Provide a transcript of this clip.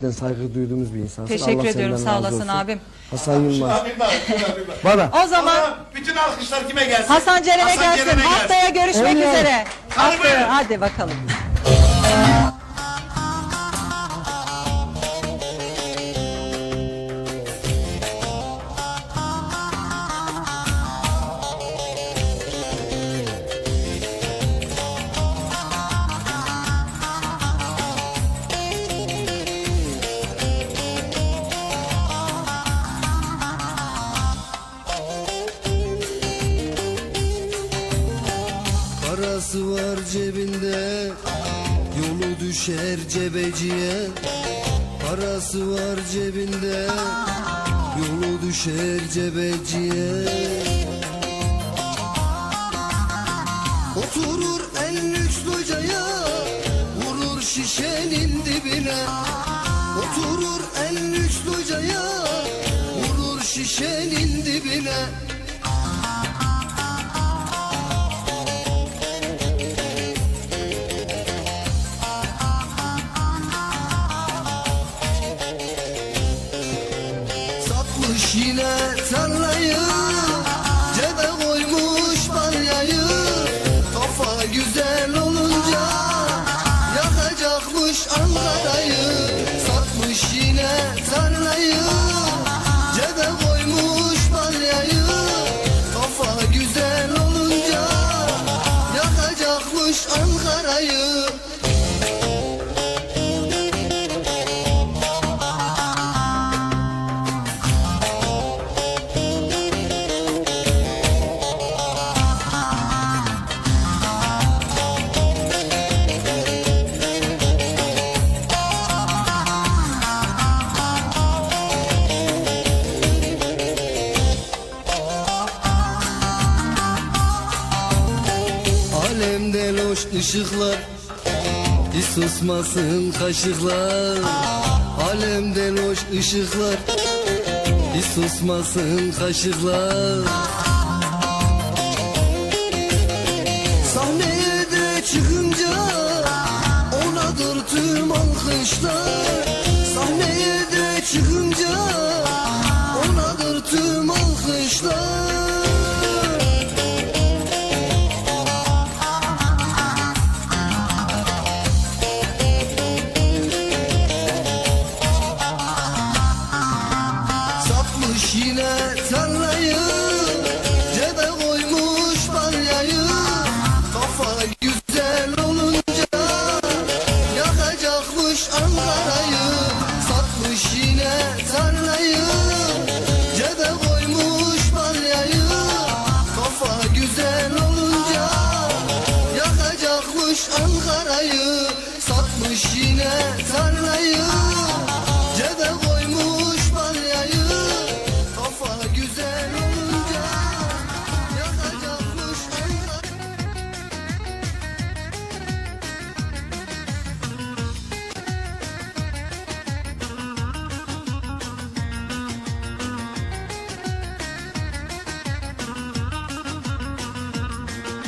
saygı duyduğumuz bir insansın. Teşekkür Allah ediyorum sağ olasın abim. Hasan Yılmaz. Abim bak, abim bak. Bana. O zaman Ama bütün alkışlar kime gelsin? Hasan Ceren'e Hasan gelsin. Ceren'e gelsin. Haftaya görüşmek Öyle. üzere. Haftaya hadi bakalım. Parası var cebinde. Yolu düşer cebeciye Parası var cebinde. Yolu düşer cebeciye. Oturur en lüks locaya Vurur şişenin dibine. Oturur en lüks locaya Vurur şişenin dibine Satmış yine tarlayı ışıklar Hiç susmasın kaşıklar. Alemde loş ışıklar Hiç susmasın kaşıklar. Sahneye de çıkınca Onadır tüm alkışlar. Sahneye de çıkınca Onadır tüm alkışlar yine tarlayı Cebe koymuş balyayı. Kafa güzel olunca Yakacakmış Ankara'yı. Satmış yine tarlayı Cebe koymuş balyayı. Kafa güzel olunca Yakacakmış Ankara'yı. Satmış yine tarlayı